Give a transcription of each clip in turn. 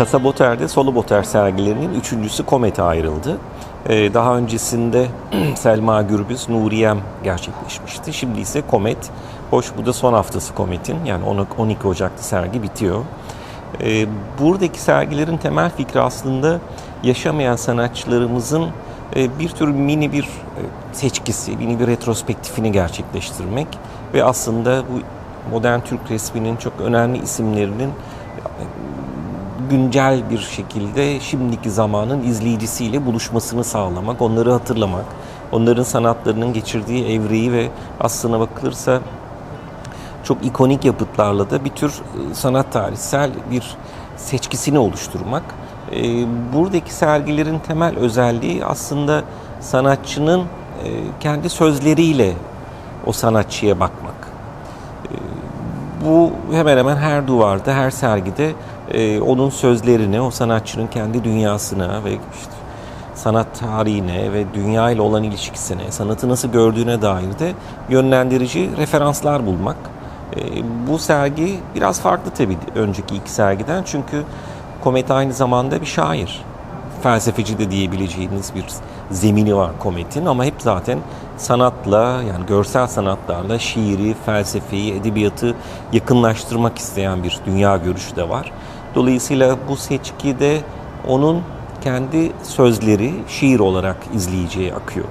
Kasa Boter'de Solo Boter sergilerinin üçüncüsü Komet'e ayrıldı. Ee, Daha öncesinde Selma Gürbüz, Nuriyem gerçekleşmişti. Şimdi ise Komet. Hoş bu da son haftası Komet'in. Yani 12 Ocak'ta sergi bitiyor. Ee, Buradaki sergilerin temel fikri aslında yaşamayan sanatçılarımızın e, bir tür mini bir e, seçkisi, mini bir retrospektifini gerçekleştirmek ve aslında bu modern Türk resminin çok önemli isimlerinin güncel bir şekilde şimdiki zamanın izleyicisiyle buluşmasını sağlamak, onları hatırlamak, onların sanatlarının geçirdiği evreyi ve aslına bakılırsa çok ikonik yapıtlarla da bir tür e, sanat tarihsel bir seçkisini oluşturmak. E, Buradaki sergilerin temel özelliği aslında sanatçının e, kendi sözleriyle o sanatçıya bakmak. Bu hemen hemen her duvarda, her sergide onun sözlerini, o sanatçının kendi dünyasına ve işte sanat tarihine ve dünya ile olan ilişkisine, sanatı nasıl gördüğüne dair de yönlendirici referanslar bulmak. E, bu sergi biraz farklı tabii önceki iki sergiden çünkü Komet aynı zamanda bir şair. Felsefeci de diyebileceğiniz bir zemini var Komet'in ama hep zaten sanatla yani görsel sanatlarla şiiri, felsefeyi, edebiyatı yakınlaştırmak isteyen bir dünya görüşü de var. Dolayısıyla bu seçkide onun kendi sözleri şiir olarak izleyiciye akıyor.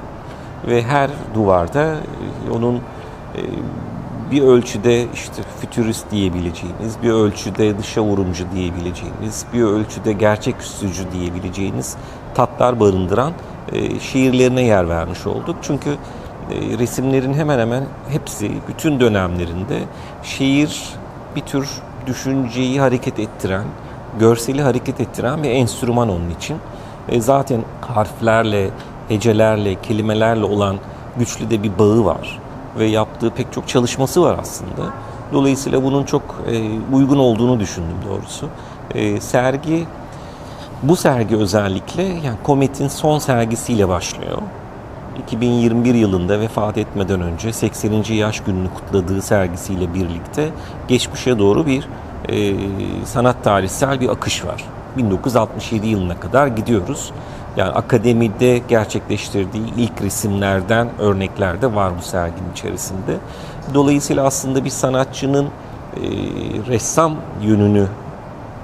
Ve her duvarda onun e, bir ölçüde işte fütürist diyebileceğiniz, bir ölçüde dışa vurumcu diyebileceğiniz, bir ölçüde gerçeküstücü diyebileceğiniz tatlar barındıran e, şiirlerine yer vermiş olduk. Çünkü e, resimlerin hemen hemen hepsi bütün dönemlerinde şiir bir tür düşünceyi hareket ettiren, görseli hareket ettiren bir enstrüman onun için. E, zaten harflerle, hecelerle, kelimelerle olan güçlü de bir bağı var ve yaptığı pek çok çalışması var aslında. Dolayısıyla bunun çok e, uygun olduğunu düşündüm doğrusu. E, sergi bu sergi özellikle yani Komet'in son sergisiyle başlıyor. 2021 yılında vefat etmeden önce 80. yaş gününü kutladığı sergisiyle birlikte geçmişe doğru bir e, sanat tarihsel bir akış var. 1967 yılına kadar gidiyoruz. Yani akademide gerçekleştirdiği ilk resimlerden örnekler de var bu serginin içerisinde. Dolayısıyla aslında bir sanatçının e, ressam yönünü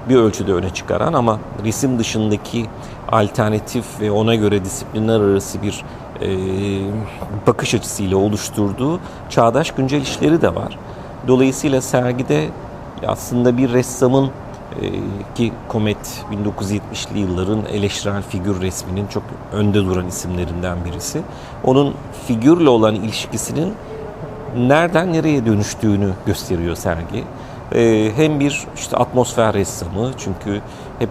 bir ölçüde öne çıkaran ama resim dışındaki alternatif ve ona göre disiplinler arası bir e, bakış açısıyla oluşturduğu çağdaş güncel işleri de var. Dolayısıyla sergide aslında bir ressamın ki Komet 1970'li yılların eleştirel figür resminin çok önde duran isimlerinden birisi. Onun figürle olan ilişkisinin nereden nereye dönüştüğünü gösteriyor sergi. E, hem bir işte atmosfer ressamı çünkü hep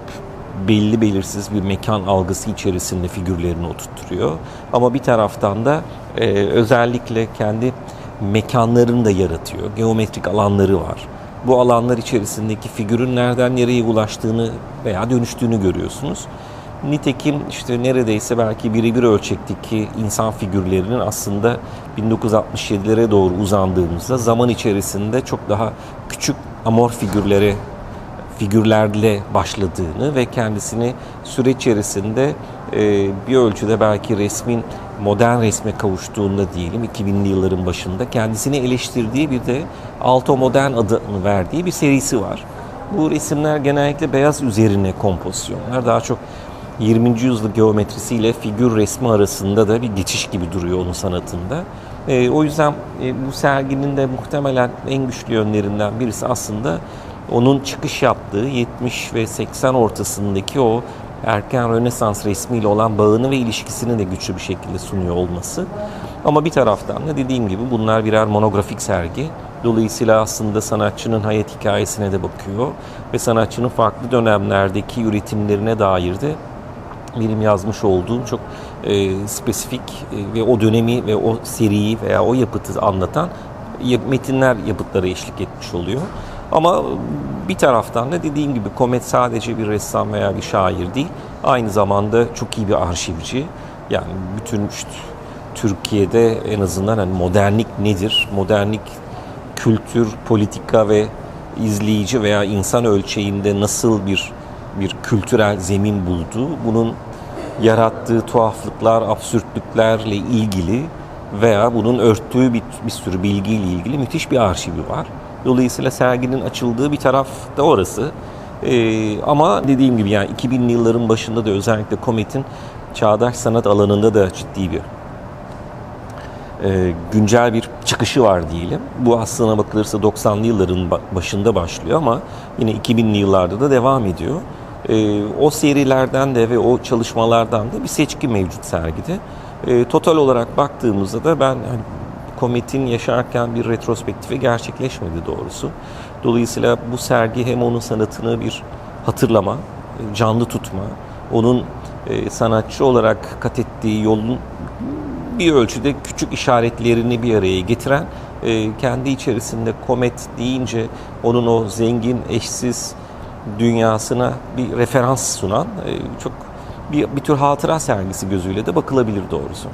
belli belirsiz bir mekan algısı içerisinde figürlerini oturtturuyor. Ama bir taraftan da e, özellikle kendi mekanlarını da yaratıyor. Geometrik alanları var. Bu alanlar içerisindeki figürün nereden nereye ulaştığını veya dönüştüğünü görüyorsunuz. Nitekim işte neredeyse belki birebir ölçekteki insan figürlerinin aslında 1967'lere doğru uzandığımızda zaman içerisinde çok daha küçük amor figürlere figürlerle başladığını ve kendisini süreç içerisinde bir ölçüde belki resmin modern resme kavuştuğunda diyelim 2000'li yılların başında kendisini eleştirdiği bir de alto modern adını verdiği bir serisi var. Bu resimler genellikle beyaz üzerine kompozisyonlar. Daha çok 20. yüzyıl geometrisiyle figür resmi arasında da bir geçiş gibi duruyor onun sanatında. E, o yüzden e, bu serginin de muhtemelen en güçlü yönlerinden birisi aslında onun çıkış yaptığı 70 ve 80 ortasındaki o erken Rönesans resmiyle olan bağını ve ilişkisini de güçlü bir şekilde sunuyor olması. Ama bir taraftan da dediğim gibi bunlar birer monografik sergi. Dolayısıyla aslında sanatçının hayat hikayesine de bakıyor ve sanatçının farklı dönemlerdeki üretimlerine dair de benim yazmış olduğum çok e, spesifik e, ve o dönemi ve o seriyi veya o yapıtı anlatan metinler yapıtlara eşlik etmiş oluyor. Ama bir taraftan da dediğim gibi Komet sadece bir ressam veya bir şair değil. Aynı zamanda çok iyi bir arşivci. Yani bütün işte Türkiye'de en azından hani modernlik nedir? Modernlik kültür, politika ve izleyici veya insan ölçeğinde nasıl bir bir kültürel zemin buldu? Bunun yarattığı tuhaflıklar, absürtlüklerle ilgili veya bunun örttüğü bir, bir sürü bilgiyle ilgili müthiş bir arşivi var. Dolayısıyla serginin açıldığı bir taraf da orası. Ee, ama dediğim gibi yani 2000'li yılların başında da özellikle Komet'in çağdaş sanat alanında da ciddi bir e, güncel bir çıkışı var diyelim. Bu aslına bakılırsa 90'lı yılların ba- başında başlıyor ama yine 2000'li yıllarda da devam ediyor. E, o serilerden de ve o çalışmalardan da bir seçki mevcut sergide. E, total olarak baktığımızda da ben hani, Komet'in yaşarken bir retrospektifi gerçekleşmedi doğrusu. Dolayısıyla bu sergi hem onun sanatını bir hatırlama, canlı tutma, onun e, sanatçı olarak kat ettiği yolun bir ölçüde küçük işaretlerini bir araya getiren, e, kendi içerisinde komet deyince onun o zengin, eşsiz dünyasına bir referans sunan e, çok bir, bir tür hatıra sergisi gözüyle de bakılabilir doğrusu.